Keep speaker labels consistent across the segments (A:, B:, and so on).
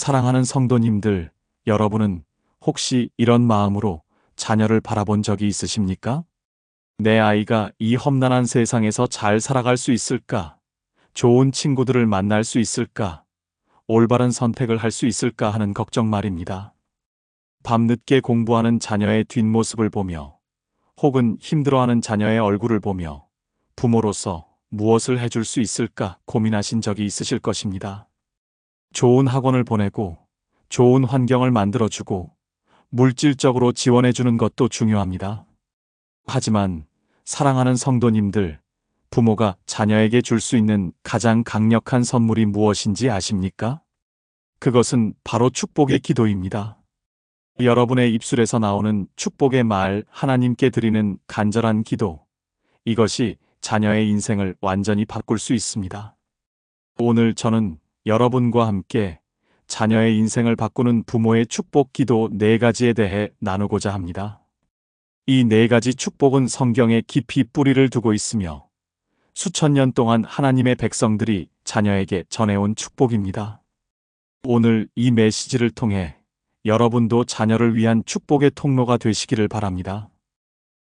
A: 사랑하는 성도님들, 여러분은 혹시 이런 마음으로 자녀를 바라본 적이 있으십니까? 내 아이가 이 험난한 세상에서 잘 살아갈 수 있을까? 좋은 친구들을 만날 수 있을까? 올바른 선택을 할 수 있을까 하는 걱정 말입니다. 밤늦게 공부하는 자녀의 뒷모습을 보며 혹은 힘들어하는 자녀의 얼굴을 보며 부모로서 무엇을 해줄 수 있을까 고민하신 적이 있으실 것입니다. 좋은 학원을 보내고 좋은 환경을 만들어주고 물질적으로 지원해주는 것도 중요합니다. 하지만 사랑하는 성도님들, 부모가 자녀에게 줄 수 있는 가장 강력한 선물이 무엇인지 아십니까? 그것은 바로 축복의 기도입니다. 여러분의 입술에서 나오는 축복의 말, 하나님께 드리는 간절한 기도. 이것이 자녀의 인생을 완전히 바꿀 수 있습니다. 오늘 저는 여러분과 함께 자녀의 인생을 바꾸는 부모의 축복 기도 네 가지에 대해 나누고자 합니다. 이 네 가지 축복은 성경에 깊이 뿌리를 두고 있으며 수천 년 동안 하나님의 백성들이 자녀에게 전해온 축복입니다. 오늘 이 메시지를 통해 여러분도 자녀를 위한 축복의 통로가 되시기를 바랍니다.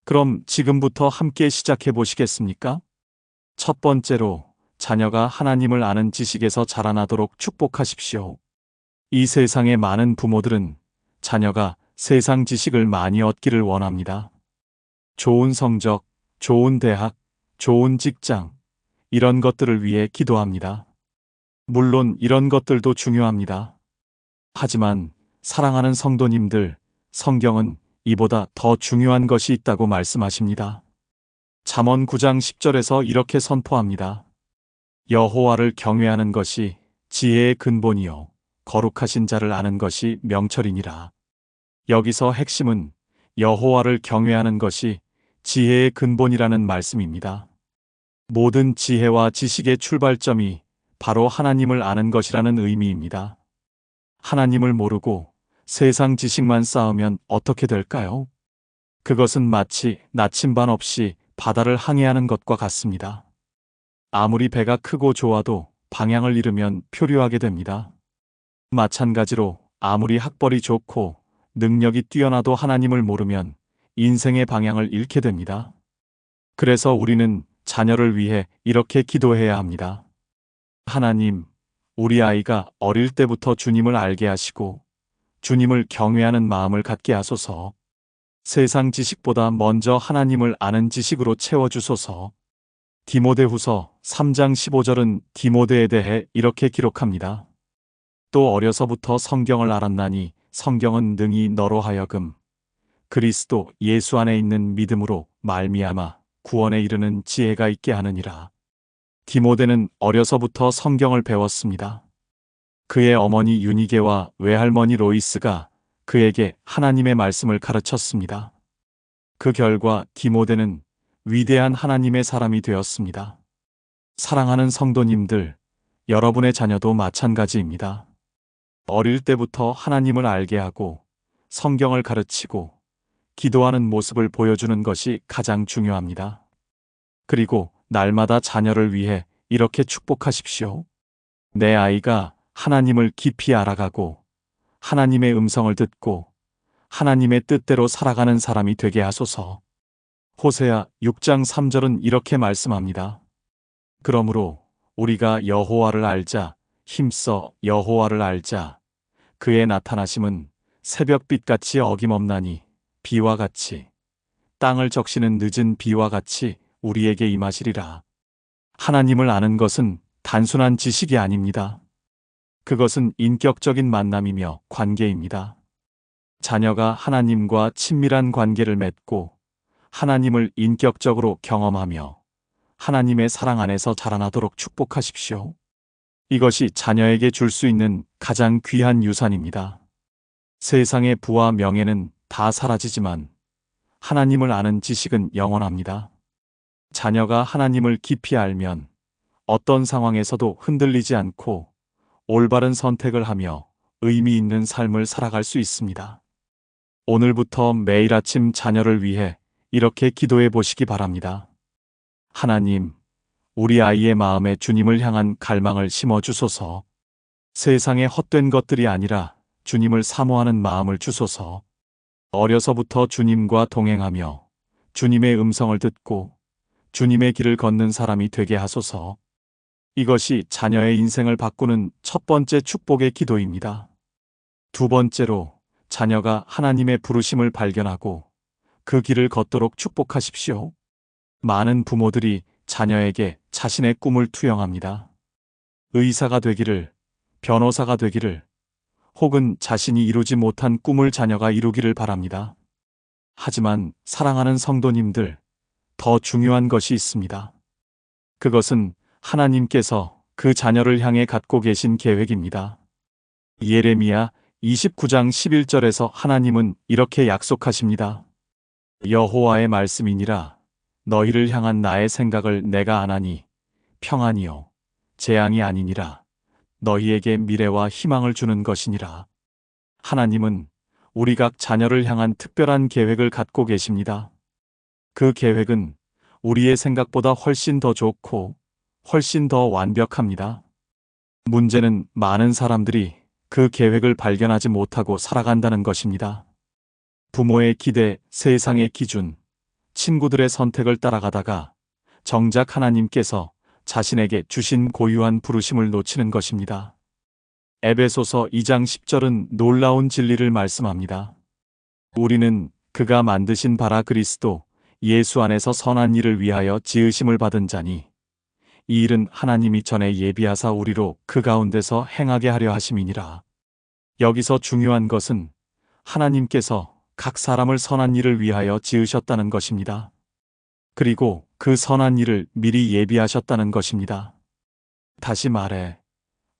A: 그럼 지금부터 함께 시작해 보시겠습니까? 첫 번째로 자녀가 하나님을 아는 지식에서 자라나도록 축복하십시오. 이 세상의 많은 부모들은 자녀가 세상 지식을 많이 얻기를 원합니다. 좋은 성적, 좋은 대학, 좋은 직장, 이런 것들을 위해 기도합니다. 물론 이런 것들도 중요합니다. 하지만 사랑하는 성도님들, 성경은 이보다 더 중요한 것이 있다고 말씀하십니다. 잠언 9장 10절에서 이렇게 선포합니다. 여호와를 경외하는 것이 지혜의 근본이요 거룩하신 자를 아는 것이 명철이니라. 여기서 핵심은 여호와를 경외하는 것이 지혜의 근본이라는 말씀입니다. 모든 지혜와 지식의 출발점이 바로 하나님을 아는 것이라는 의미입니다. 하나님을 모르고 세상 지식만 쌓으면 어떻게 될까요? 그것은 마치 나침반 없이 바다를 항해하는 것과 같습니다. 아무리 배가 크고 좋아도 방향을 잃으면 표류하게 됩니다. 마찬가지로 아무리 학벌이 좋고 능력이 뛰어나도 하나님을 모르면 인생의 방향을 잃게 됩니다. 그래서 우리는 자녀를 위해 이렇게 기도해야 합니다. 하나님, 우리 아이가 어릴 때부터 주님을 알게 하시고 주님을 경외하는 마음을 갖게 하소서. 세상 지식보다 먼저 하나님을 아는 지식으로 채워주소서. 디모데후서 3장 15절은 디모데에 대해 이렇게 기록합니다. 또 어려서부터 성경을 알았나니 성경은 능히 너로 하여금 그리스도 예수 안에 있는 믿음으로 말미암아 구원에 이르는 지혜가 있게 하느니라. 디모데는 어려서부터 성경을 배웠습니다. 그의 어머니 유니게와 외할머니 로이스가 그에게 하나님의 말씀을 가르쳤습니다. 그 결과 디모데는 위대한 하나님의 사람이 되었습니다. 사랑하는 성도님들, 여러분의 자녀도 마찬가지입니다. 어릴 때부터 하나님을 알게 하고 성경을 가르치고 기도하는 모습을 보여주는 것이 가장 중요합니다. 그리고 날마다 자녀를 위해 이렇게 축복하십시오. 내 아이가 하나님을 깊이 알아가고 하나님의 음성을 듣고 하나님의 뜻대로 살아가는 사람이 되게 하소서. 호세아 6장 3절은 이렇게 말씀합니다. 그러므로 우리가 여호와를 알자 힘써 여호와를 알자 그의 나타나심은 새벽빛같이 어김없나니 비와 같이 땅을 적시는 늦은 비와 같이 우리에게 임하시리라. 하나님을 아는 것은 단순한 지식이 아닙니다. 그것은 인격적인 만남이며 관계입니다. 자녀가 하나님과 친밀한 관계를 맺고 하나님을 인격적으로 경험하며 하나님의 사랑 안에서 자라나도록 축복하십시오. 이것이 자녀에게 줄 수 있는 가장 귀한 유산입니다. 세상의 부와 명예는 다 사라지지만 하나님을 아는 지식은 영원합니다. 자녀가 하나님을 깊이 알면 어떤 상황에서도 흔들리지 않고 올바른 선택을 하며 의미 있는 삶을 살아갈 수 있습니다. 오늘부터 매일 아침 자녀를 위해 이렇게 기도해 보시기 바랍니다. 하나님, 우리 아이의 마음에 주님을 향한 갈망을 심어 주소서. 세상의 헛된 것들이 아니라 주님을 사모하는 마음을 주소서. 어려서부터 주님과 동행하며 주님의 음성을 듣고 주님의 길을 걷는 사람이 되게 하소서. 이것이 자녀의 인생을 바꾸는 첫 번째 축복의 기도입니다. 두 번째로 자녀가 하나님의 부르심을 발견하고 그 길을 걷도록 축복하십시오. 많은 부모들이 자녀에게 자신의 꿈을 투영합니다. 의사가 되기를, 변호사가 되기를, 혹은 자신이 이루지 못한 꿈을 자녀가 이루기를 바랍니다. 하지만 사랑하는 성도님들, 더 중요한 것이 있습니다. 그것은 하나님께서 그 자녀를 향해 갖고 계신 계획입니다. 예레미야 29장 11절에서 하나님은 이렇게 약속하십니다. 여호와의 말씀이니라 너희를 향한 나의 생각을 내가 아나니 평안이요 재앙이 아니니라 너희에게 미래와 희망을 주는 것이니라. 하나님은 우리 각 자녀를 향한 특별한 계획을 갖고 계십니다. 그 계획은 우리의 생각보다 훨씬 더 좋고 훨씬 더 완벽합니다. 문제는 많은 사람들이 그 계획을 발견하지 못하고 살아간다는 것입니다. 부모의 기대, 세상의 기준, 친구들의 선택을 따라가다가 정작 하나님께서 자신에게 주신 고유한 부르심을 놓치는 것입니다. 에베소서 2장 10절은 놀라운 진리를 말씀합니다. 우리는 그가 만드신 바라 그리스도 예수 안에서 선한 일을 위하여 지으심을 받은 자니 이 일은 하나님이 전에 예비하사 우리로 그 가운데서 행하게 하려 하심이니라. 여기서 중요한 것은 하나님께서 각 사람을 선한 일을 위하여 지으셨다는 것입니다. 그리고 그 선한 일을 미리 예비하셨다는 것입니다. 다시 말해,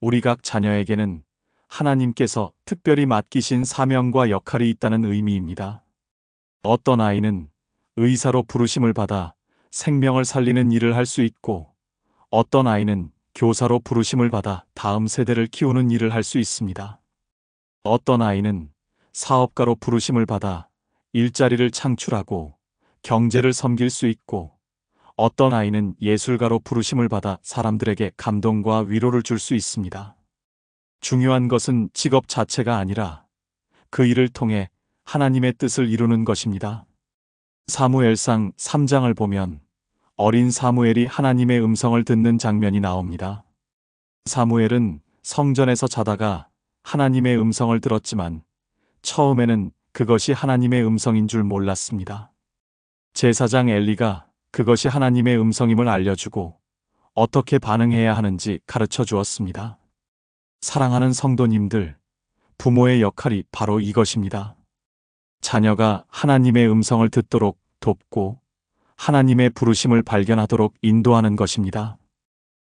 A: 우리 각 자녀에게는 하나님께서 특별히 맡기신 사명과 역할이 있다는 의미입니다. 어떤 아이는 의사로 부르심을 받아 생명을 살리는 일을 할 수 있고, 어떤 아이는 교사로 부르심을 받아 다음 세대를 키우는 일을 할 수 있습니다. 어떤 아이는 사업가로 부르심을 받아 일자리를 창출하고 경제를 섬길 수 있고 어떤 아이는 예술가로 부르심을 받아 사람들에게 감동과 위로를 줄 수 있습니다. 중요한 것은 직업 자체가 아니라 그 일을 통해 하나님의 뜻을 이루는 것입니다. 사무엘상 3장을 보면 어린 사무엘이 하나님의 음성을 듣는 장면이 나옵니다. 사무엘은 성전에서 자다가 하나님의 음성을 들었지만 처음에는 그것이 하나님의 음성인 줄 몰랐습니다. 제사장 엘리가 그것이 하나님의 음성임을 알려주고 어떻게 반응해야 하는지 가르쳐 주었습니다. 사랑하는 성도님들, 부모의 역할이 바로 이것입니다. 자녀가 하나님의 음성을 듣도록 돕고 하나님의 부르심을 발견하도록 인도하는 것입니다.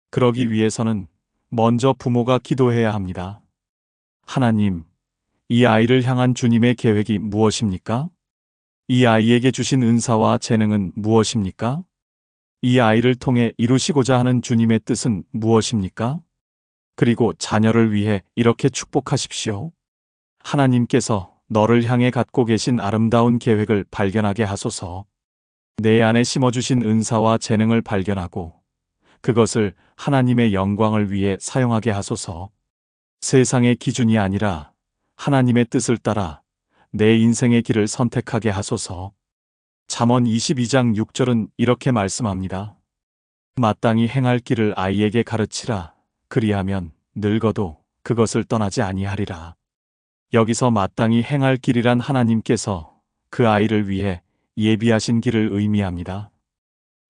A: 그러기 위해서는 먼저 부모가 기도해야 합니다. 하나님, 이 아이를 향한 주님의 계획이 무엇입니까? 이 아이에게 주신 은사와 재능은 무엇입니까? 이 아이를 통해 이루시고자 하는 주님의 뜻은 무엇입니까? 그리고 자녀를 위해 이렇게 축복하십시오. 하나님께서 너를 향해 갖고 계신 아름다운 계획을 발견하게 하소서. 내 안에 심어주신 은사와 재능을 발견하고 그것을 하나님의 영광을 위해 사용하게 하소서. 세상의 기준이 아니라 하나님의 뜻을 따라 내 인생의 길을 선택하게 하소서. 잠언 22장 6절은 이렇게 말씀합니다. 마땅히 행할 길을 아이에게 가르치라. 그리하면 늙어도 그것을 떠나지 아니하리라. 여기서 마땅히 행할 길이란 하나님께서 그 아이를 위해 예비하신 길을 의미합니다.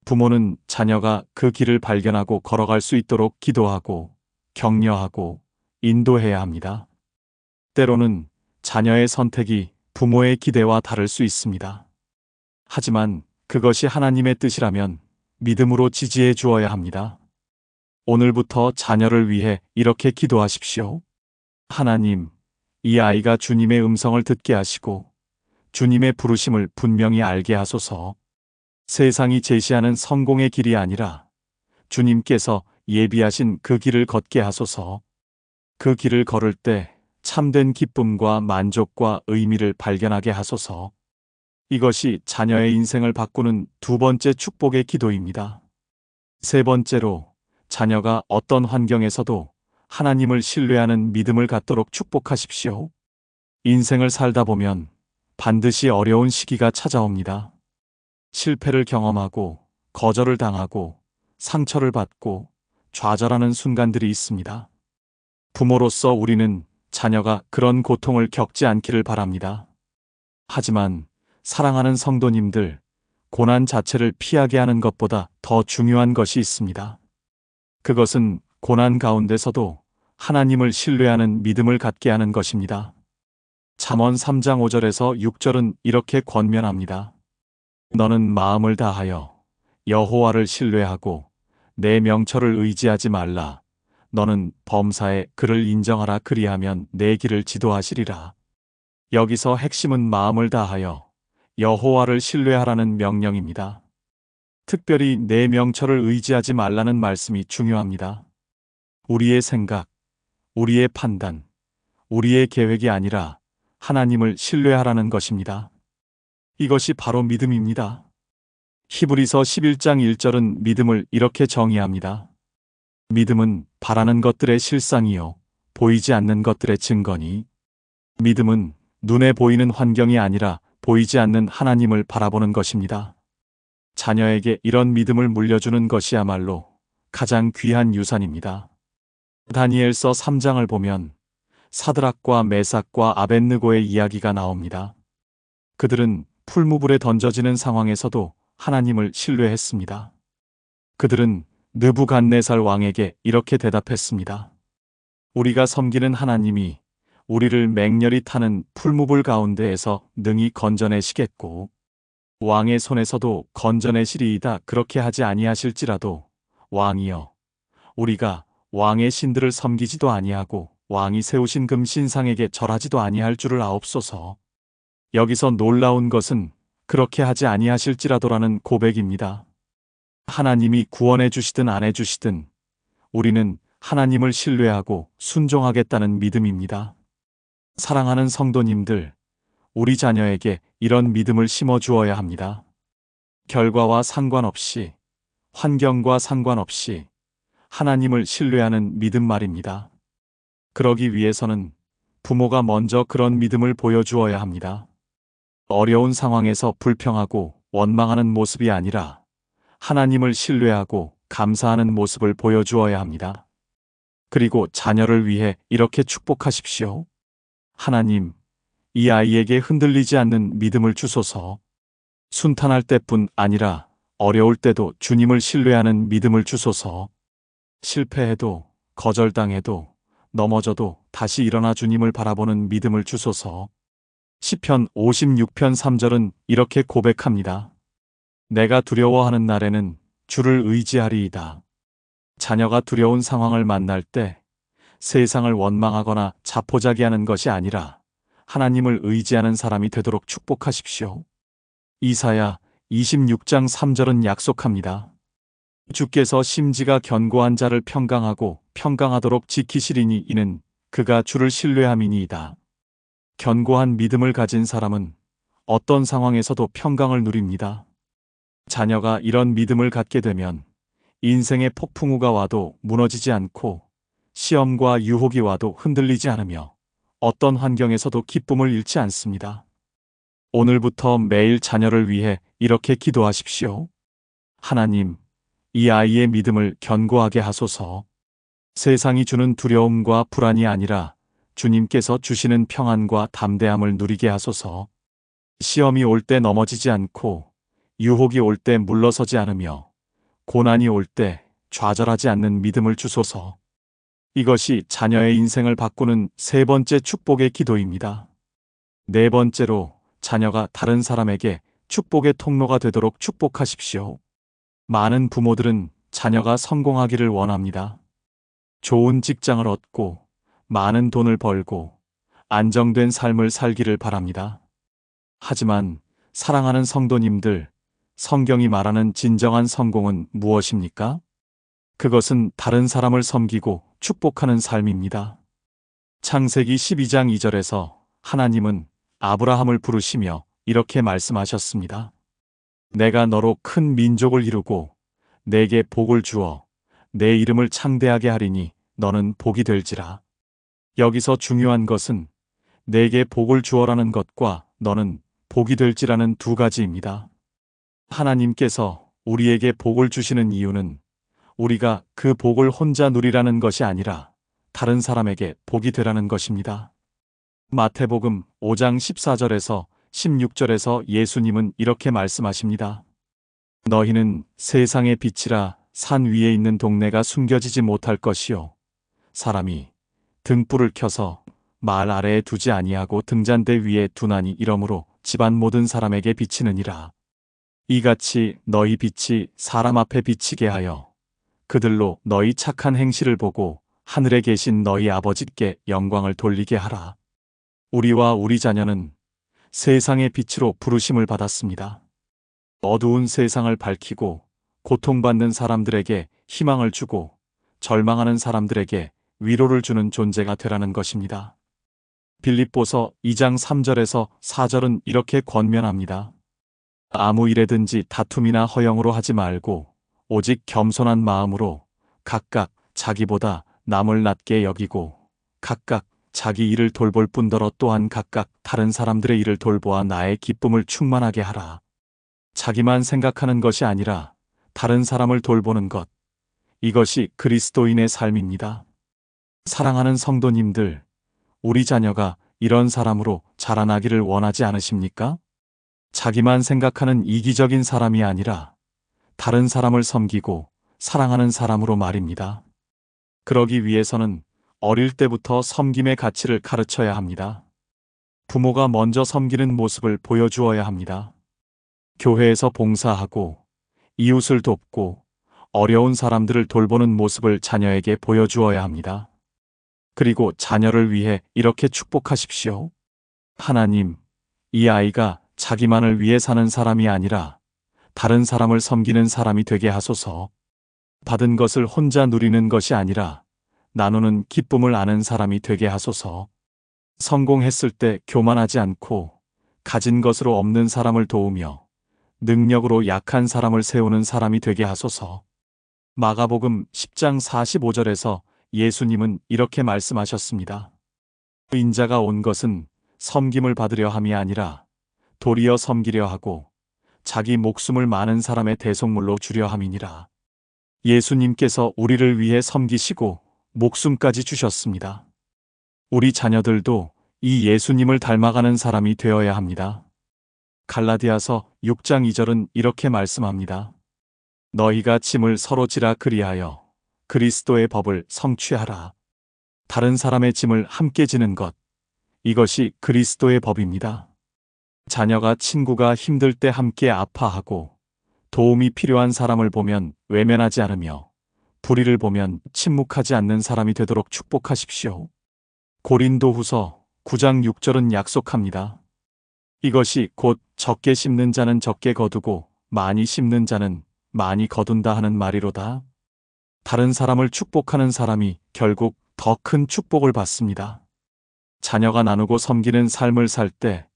A: 부모는 자녀가 그 길을 발견하고 걸어갈 수 있도록 기도하고 격려하고 인도해야 합니다. 때로는 자녀의 선택이 부모의 기대와 다를 수 있습니다. 하지만 그것이 하나님의 뜻이라면 믿음으로 지지해 주어야 합니다. 오늘부터 자녀를 위해 이렇게 기도하십시오. 하나님, 이 아이가 주님의 음성을 듣게 하시고 주님의 부르심을 분명히 알게 하소서. 세상이 제시하는 성공의 길이 아니라 주님께서 예비하신 그 길을 걷게 하소서. 그 길을 걸을 때 참된 기쁨과 만족과 의미를 발견하게 하소서. 이것이 자녀의 인생을 바꾸는 두 번째 축복의 기도입니다. 세 번째로 자녀가 어떤 환경에서도 하나님을 신뢰하는 믿음을 갖도록 축복하십시오. 인생을 살다 보면 반드시 어려운 시기가 찾아옵니다. 실패를 경험하고 거절을 당하고 상처를 받고 좌절하는 순간들이 있습니다. 부모로서 우리는 자녀가 그런 고통을 겪지 않기를 바랍니다. 하지만 사랑하는 성도님들, 고난 자체를 피하게 하는 것보다 더 중요한 것이 있습니다. 그것은 고난 가운데서도 하나님을 신뢰하는 믿음을 갖게 하는 것입니다. 잠언 3장 5절에서 6절은 이렇게 권면합니다. 너는 마음을 다하여 여호와를 신뢰하고 내 명철을 의지하지 말라. 너는 범사에 그를 인정하라 그리하면 내 길을 지도하시리라. 여기서 핵심은 마음을 다하여 여호와를 신뢰하라는 명령입니다. 특별히 내 명철을 의지하지 말라는 말씀이 중요합니다. 우리의 생각, 우리의 판단, 우리의 계획이 아니라 하나님을 신뢰하라는 것입니다. 이것이 바로 믿음입니다. 히브리서 11장 1절은 믿음을 이렇게 정의합니다. 믿음은 바라는 것들의 실상이요. 보이지 않는 것들의 증거니. 믿음은 눈에 보이는 환경이 아니라 보이지 않는 하나님을 바라보는 것입니다. 자녀에게 이런 믿음을 물려주는 것이야말로 가장 귀한 유산입니다. 다니엘서 3장을 보면 사드락과 메삭과 아벤느고의 이야기가 나옵니다. 그들은 풀무불에 던져지는 상황에서도 하나님을 신뢰했습니다. 그들은 느부갓네살 왕에게 이렇게 대답했습니다. 우리가 섬기는 하나님이 우리를 맹렬히 타는 풀무불 가운데에서 능히 건져내시겠고 왕의 손에서도 건져내시리이다 그렇게 하지 아니하실지라도 왕이여 우리가 왕의 신들을 섬기지도 아니하고 왕이 세우신 금 신상에게 절하지도 아니할 줄을 아옵소서. 여기서 놀라운 것은 그렇게 하지 아니하실지라도라는 고백입니다. 하나님이 구원해 주시든 안 해 주시든 우리는 하나님을 신뢰하고 순종하겠다는 믿음입니다. 사랑하는 성도님들, 우리 자녀에게 이런 믿음을 심어 주어야 합니다. 결과와 상관없이, 환경과 상관없이 하나님을 신뢰하는 믿음 말입니다. 그러기 위해서는 부모가 먼저 그런 믿음을 보여주어야 합니다. 어려운 상황에서 불평하고 원망하는 모습이 아니라 하나님을 신뢰하고 감사하는 모습을 보여주어야 합니다. 그리고 자녀를 위해 이렇게 축복하십시오. 하나님, 이 아이에게 흔들리지 않는 믿음을 주소서. 순탄할 때뿐 아니라 어려울 때도 주님을 신뢰하는 믿음을 주소서. 실패해도 거절당해도 넘어져도 다시 일어나 주님을 바라보는 믿음을 주소서. 시편 56편 3절은 이렇게 고백합니다. 내가 두려워하는 날에는 주를 의지하리이다. 자녀가 두려운 상황을 만날 때 세상을 원망하거나 자포자기하는 것이 아니라 하나님을 의지하는 사람이 되도록 축복하십시오. 이사야 26장 3절은 약속합니다. 주께서 심지가 견고한 자를 평강하고 평강하도록 지키시리니 이는 그가 주를 신뢰함이니이다. 견고한 믿음을 가진 사람은 어떤 상황에서도 평강을 누립니다. 자녀가 이런 믿음을 갖게 되면 인생의 폭풍우가 와도 무너지지 않고 시험과 유혹이 와도 흔들리지 않으며 어떤 환경에서도 기쁨을 잃지 않습니다. 오늘부터 매일 자녀를 위해 이렇게 기도하십시오. 하나님, 이 아이의 믿음을 견고하게 하소서. 세상이 주는 두려움과 불안이 아니라 주님께서 주시는 평안과 담대함을 누리게 하소서. 시험이 올 때 넘어지지 않고 유혹이 올 때 물러서지 않으며 고난이 올 때 좌절하지 않는 믿음을 주소서. 이것이 자녀의 인생을 바꾸는 세 번째 축복의 기도입니다. 네 번째로 자녀가 다른 사람에게 축복의 통로가 되도록 축복하십시오. 많은 부모들은 자녀가 성공하기를 원합니다. 좋은 직장을 얻고 많은 돈을 벌고 안정된 삶을 살기를 바랍니다. 하지만 사랑하는 성도님들, 성경이 말하는 진정한 성공은 무엇입니까? 그것은 다른 사람을 섬기고 축복하는 삶입니다. 창세기 12장 2절에서 하나님은 아브라함을 부르시며 이렇게 말씀하셨습니다. 내가 너로 큰 민족을 이루고 내게 복을 주어 내 이름을 창대하게 하리니 너는 복이 될지라. 여기서 중요한 것은 내게 복을 주어라는 것과 너는 복이 될지라는 두 가지입니다. 하나님께서 우리에게 복을 주시는 이유는 우리가 그 복을 혼자 누리라는 것이 아니라 다른 사람에게 복이 되라는 것입니다. 마태복음 5장 14절에서 16절에서 예수님은 이렇게 말씀하십니다. 너희는 세상의 빛이라 산 위에 있는 동네가 숨겨지지 못할 것이요. 사람이 등불을 켜서 말 아래에 두지 아니하고 등잔대 위에 두나니 이러므로 집안 모든 사람에게 비치느니라. 이같이 너희 빛이 사람 앞에 비치게 하여 그들로 너희 착한 행실을 보고 하늘에 계신 너희 아버지께 영광을 돌리게 하라. 우리와 우리 자녀는 세상의 빛으로 부르심을 받았습니다. 어두운 세상을 밝히고 고통받는 사람들에게 희망을 주고 절망하는 사람들에게 위로를 주는 존재가 되라는 것입니다. 빌립보서 2장 3절에서 4절은 이렇게 권면합니다. 아무 일에든지 다툼이나 허영으로 하지 말고 오직 겸손한 마음으로 각각 자기보다 남을 낮게 여기고 각각 자기 일을 돌볼 뿐더러 또한 각각 다른 사람들의 일을 돌보아 나의 기쁨을 충만하게 하라. 자기만 생각하는 것이 아니라 다른 사람을 돌보는 것. 이것이 그리스도인의 삶입니다. 사랑하는 성도님들, 우리 자녀가 이런 사람으로 자라나기를 원하지 않으십니까? 자기만 생각하는 이기적인 사람이 아니라 다른 사람을 섬기고 사랑하는 사람으로 말입니다. 그러기 위해서는 어릴 때부터 섬김의 가치를 가르쳐야 합니다. 부모가 먼저 섬기는 모습을 보여주어야 합니다. 교회에서 봉사하고 이웃을 돕고 어려운 사람들을 돌보는 모습을 자녀에게 보여주어야 합니다. 그리고 자녀를 위해 이렇게 축복하십시오. 하나님, 이 아이가 자기만을 위해 사는 사람이 아니라 다른 사람을 섬기는 사람이 되게 하소서. 받은 것을 혼자 누리는 것이 아니라 나누는 기쁨을 아는 사람이 되게 하소서. 성공했을 때 교만하지 않고 가진 것으로 없는 사람을 도우며 능력으로 약한 사람을 세우는 사람이 되게 하소서. 마가복음 10장 45절에서 예수님은 이렇게 말씀하셨습니다. 인자가 온 것은 섬김을 받으려 함이 아니라 도리어 섬기려 하고 자기 목숨을 많은 사람의 대속물로 주려 함이니라. 예수님께서 우리를 위해 섬기시고 목숨까지 주셨습니다. 우리 자녀들도 이 예수님을 닮아가는 사람이 되어야 합니다. 갈라디아서 6장 2절은 이렇게 말씀합니다. 너희가 짐을 서로 지라 그리하여 그리스도의 법을 성취하라. 다른 사람의 짐을 함께 지는 것. 이것이 그리스도의 법입니다. 자녀가 친구가 힘들 때 함께 아파하고 도움이 필요한 사람을 보면 외면하지 않으며 불의를 보면 침묵하지 않는 사람이 되도록 축복하십시오. 고린도 후서 9장 6절은 약속합니다. 이것이 곧 적게 심는 자는 적게 거두고 많이 심는 자는 많이 거둔다 하는 말이로다. 다른 사람을 축복하는 사람이 결국 더 큰 축복을 받습니다. 자녀가 나누고 섬기는 삶을 살 때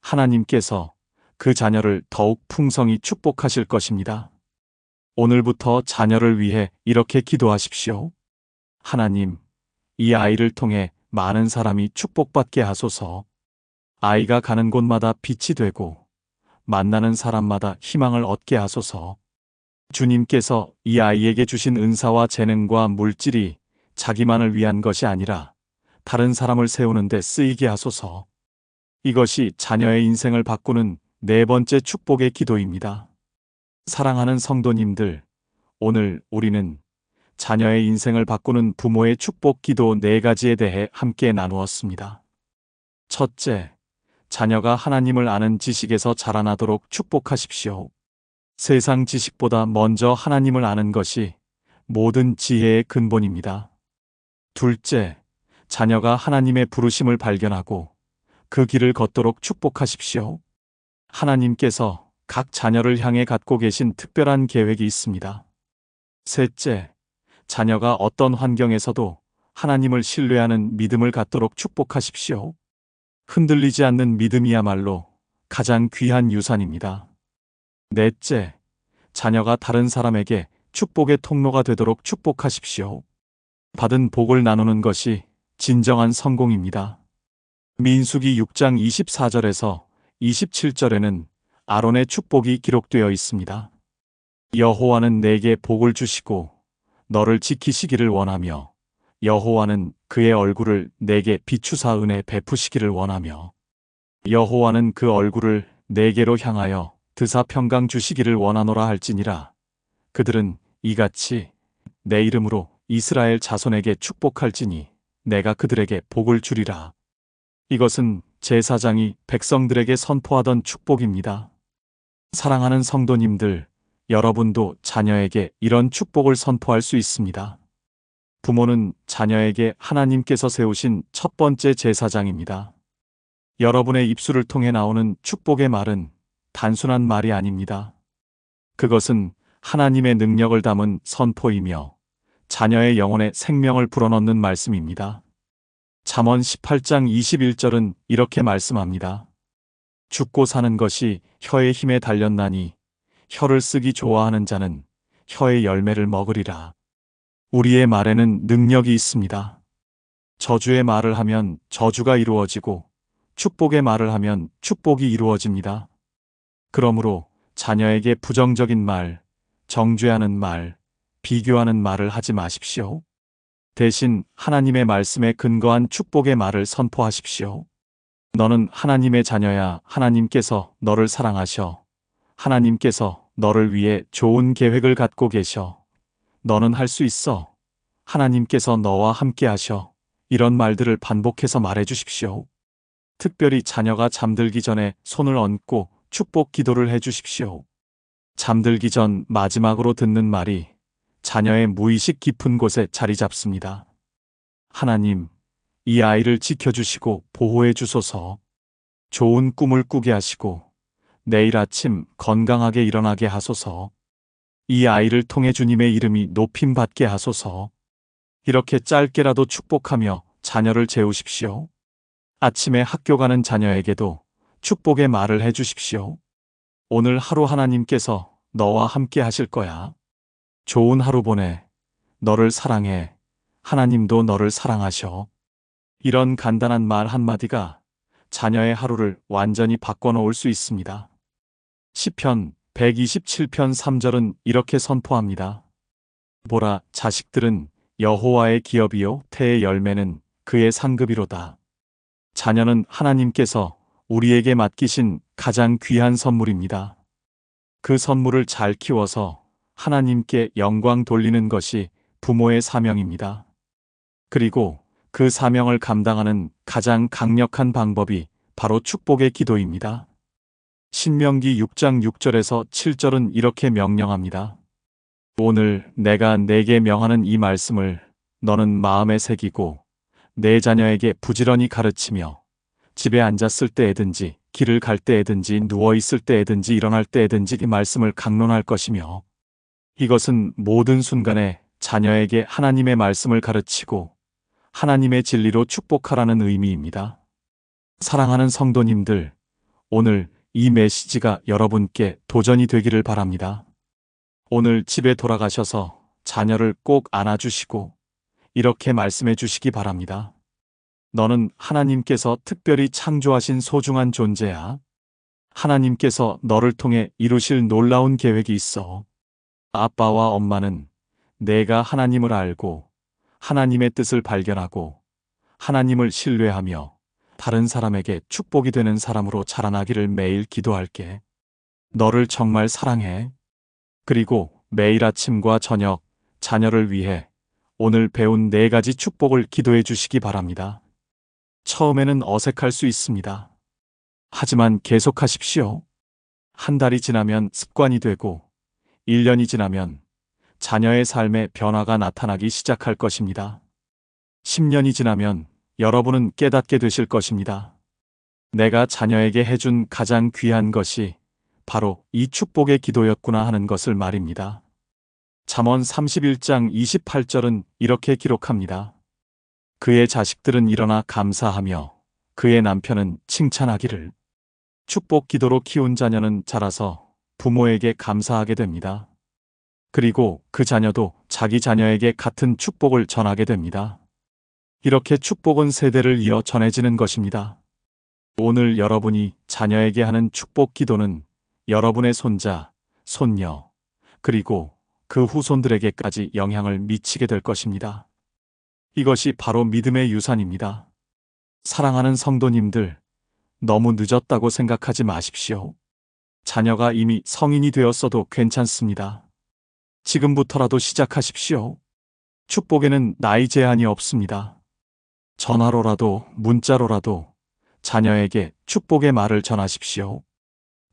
A: 하나님께서 그 자녀를 더욱 풍성히 축복하실 것입니다. 오늘부터 자녀를 위해 이렇게 기도하십시오. 하나님, 이 아이를 통해 많은 사람이 축복받게 하소서. 아이가 가는 곳마다 빛이 되고 만나는 사람마다 희망을 얻게 하소서. 주님께서 이 아이에게 주신 은사와 재능과 물질이 자기만을 위한 것이 아니라 다른 사람을 세우는 데 쓰이게 하소서. 이것이 자녀의 인생을 바꾸는 네 번째 축복의 기도입니다. 사랑하는 성도님들, 오늘 우리는 자녀의 인생을 바꾸는 부모의 축복 기도 네 가지에 대해 함께 나누었습니다. 첫째, 자녀가 하나님을 아는 지식에서 자라나도록 축복하십시오. 세상 지식보다 먼저 하나님을 아는 것이 모든 지혜의 근본입니다. 둘째, 자녀가 하나님의 부르심을 발견하고 그 길을 걷도록 축복하십시오. 하나님께서 각 자녀를 향해 갖고 계신 특별한 계획이 있습니다. 셋째, 자녀가 어떤 환경에서도 하나님을 신뢰하는 믿음을 갖도록 축복하십시오. 흔들리지 않는 믿음이야말로 가장 귀한 유산입니다. 넷째, 자녀가 다른 사람에게 축복의 통로가 되도록 축복하십시오. 받은 복을 나누는 것이 진정한 성공입니다. 민수기 6장 24절에서 27절에는 아론의 축복이 기록되어 있습니다. 여호와는 내게 복을 주시고 너를 지키시기를 원하며 여호와는 그의 얼굴을 내게 비추사 은혜 베푸시기를 원하며 여호와는 그 얼굴을 내게로 향하여 드사 평강 주시기를 원하노라 할지니라 그들은 이같이 내 이름으로 이스라엘 자손에게 축복할지니 내가 그들에게 복을 주리라 이것은 제사장이 백성들에게 선포하던 축복입니다. 사랑하는 성도님들, 여러분도 자녀에게 이런 축복을 선포할 수 있습니다. 부모는 자녀에게 하나님께서 세우신 첫 번째 제사장입니다. 여러분의 입술을 통해 나오는 축복의 말은 단순한 말이 아닙니다. 그것은 하나님의 능력을 담은 선포이며 자녀의 영혼에 생명을 불어넣는 말씀입니다. 잠언 18장 21절은 이렇게 말씀합니다. 죽고 사는 것이 혀의 힘에 달렸나니 혀를 쓰기 좋아하는 자는 혀의 열매를 먹으리라. 우리의 말에는 능력이 있습니다. 저주의 말을 하면 저주가 이루어지고 축복의 말을 하면 축복이 이루어집니다. 그러므로 자녀에게 부정적인 말, 정죄하는 말, 비교하는 말을 하지 마십시오. 대신 하나님의 말씀에 근거한 축복의 말을 선포하십시오. 너는 하나님의 자녀야 하나님께서 너를 사랑하셔. 하나님께서 너를 위해 좋은 계획을 갖고 계셔. 너는 할 수 있어. 하나님께서 너와 함께 하셔. 이런 말들을 반복해서 말해 주십시오. 특별히 자녀가 잠들기 전에 손을 얹고 축복 기도를 해 주십시오. 잠들기 전 마지막으로 듣는 말이 자녀의 무의식 깊은 곳에 자리 잡습니다. 하나님, 이 아이를 지켜주시고 보호해 주소서. 좋은 꿈을 꾸게 하시고 내일 아침 건강하게 일어나게 하소서. 이 아이를 통해 주님의 이름이 높임 받게 하소서. 이렇게 짧게라도 축복하며 자녀를 재우십시오. 아침에 학교 가는 자녀에게도 축복의 말을 해 주십시오. 오늘 하루 하나님께서 너와 함께 하실 거야. 좋은 하루 보내. 너를 사랑해. 하나님도 너를 사랑하셔. 이런 간단한 말 한마디가 자녀의 하루를 완전히 바꿔놓을 수 있습니다. 시편 127편 3절은 이렇게 선포합니다. 보라, 자식들은 여호와의 기업이요, 태의 열매는 그의 상급이로다. 자녀는 하나님께서 우리에게 맡기신 가장 귀한 선물입니다. 그 선물을 잘 키워서 하나님께 영광 돌리는 것이 부모의 사명입니다. 그리고 그 사명을 감당하는 가장 강력한 방법이 바로 축복의 기도입니다. 신명기 6장 6절에서 7절은 이렇게 명령합니다. 오늘 내가 내게 명하는 이 말씀을 너는 마음에 새기고 내 자녀에게 부지런히 가르치며 집에 앉았을 때에든지 길을 갈 때에든지 누워 있을 때에든지 일어날 때에든지 이 말씀을 강론할 것이며 이것은 모든 순간에 자녀에게 하나님의 말씀을 가르치고 하나님의 진리로 축복하라는 의미입니다. 사랑하는 성도님들, 오늘 이 메시지가 여러분께 도전이 되기를 바랍니다. 오늘 집에 돌아가셔서 자녀를 꼭 안아주시고 이렇게 말씀해 주시기 바랍니다. 너는 하나님께서 특별히 창조하신 소중한 존재야. 하나님께서 너를 통해 이루실 놀라운 계획이 있어. 아빠와 엄마는 내가 하나님을 알고 하나님의 뜻을 발견하고 하나님을 신뢰하며 다른 사람에게 축복이 되는 사람으로 자라나기를 매일 기도할게. 너를 정말 사랑해. 그리고 매일 아침과 저녁 자녀를 위해 오늘 배운 네 가지 축복을 기도해 주시기 바랍니다. 처음에는 어색할 수 있습니다. 하지만 계속하십시오. 한 달이 지나면 습관이 되고 1년이 지나면 자녀의 삶에 변화가 나타나기 시작할 것입니다. 10년이 지나면 여러분은 깨닫게 되실 것입니다. 내가 자녀에게 해준 가장 귀한 것이 바로 이 축복의 기도였구나 하는 것을 말입니다. 잠언 31장 28절은 이렇게 기록합니다. 그의 자식들은 일어나 감사하며 그의 남편은 칭찬하기를 축복 기도로 키운 자녀는 자라서 부모에게 감사하게 됩니다. 그리고 그 자녀도 자기 자녀에게 같은 축복을 전하게 됩니다. 이렇게 축복은 세대를 이어 전해지는 것입니다. 오늘 여러분이 자녀에게 하는 축복 기도는 여러분의 손자, 손녀, 그리고 그 후손들에게까지 영향을 미치게 될 것입니다. 이것이 바로 믿음의 유산입니다. 사랑하는 성도님들, 너무 늦었다고 생각하지 마십시오. 자녀가 이미 성인이 되었어도 괜찮습니다. 지금부터라도 시작하십시오. 축복에는 나이 제한이 없습니다. 전화로라도 문자로라도 자녀에게 축복의 말을 전하십시오.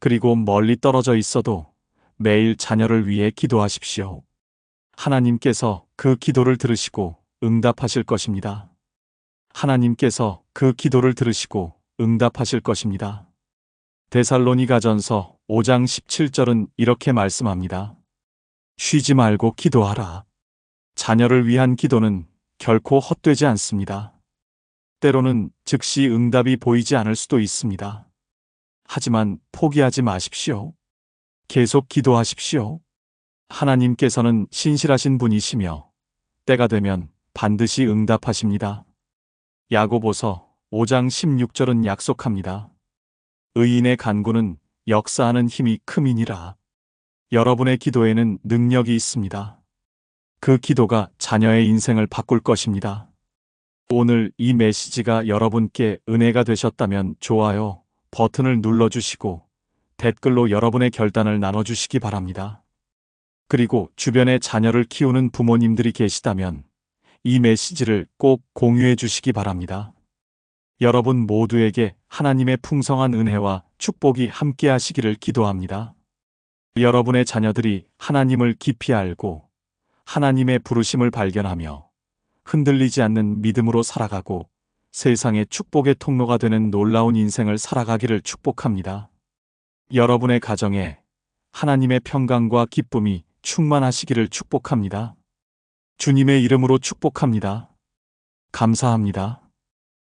A: 그리고 멀리 떨어져 있어도 매일 자녀를 위해 기도하십시오. 하나님께서 그 기도를 들으시고 응답하실 것입니다. 하나님께서 그 기도를 들으시고 응답하실 것입니다. 데살로니가전서 5장 17절은 이렇게 말씀합니다. 쉬지 말고 기도하라. 자녀를 위한 기도는 결코 헛되지 않습니다. 때로는 즉시 응답이 보이지 않을 수도 있습니다. 하지만 포기하지 마십시오. 계속 기도하십시오. 하나님께서는 신실하신 분이시며 때가 되면 반드시 응답하십니다. 야고보서 5장 16절은 약속합니다. 의인의 간구는 역사하는 힘이 크민이라. 여러분의 기도에는 능력이 있습니다. 그 기도가 자녀의 인생을 바꿀 것입니다. 오늘 이 메시지가 여러분께 은혜가 되셨다면 좋아요 버튼을 눌러주시고 댓글로 여러분의 결단을 나눠주시기 바랍니다. 그리고 주변에 자녀를 키우는 부모님들이 계시다면 이 메시지를 꼭 공유해 주시기 바랍니다. 여러분 모두에게 하나님의 풍성한 은혜와 축복이 함께 하시기를 기도합니다. 여러분의 자녀들이 하나님을 깊이 알고 하나님의 부르심을 발견하며 흔들리지 않는 믿음으로 살아가고 세상의 축복의 통로가 되는 놀라운 인생을 살아가기를 축복합니다. 여러분의 가정에 하나님의 평강과 기쁨이 충만하시기를 축복합니다. 주님의 이름으로 축복합니다. 감사합니다.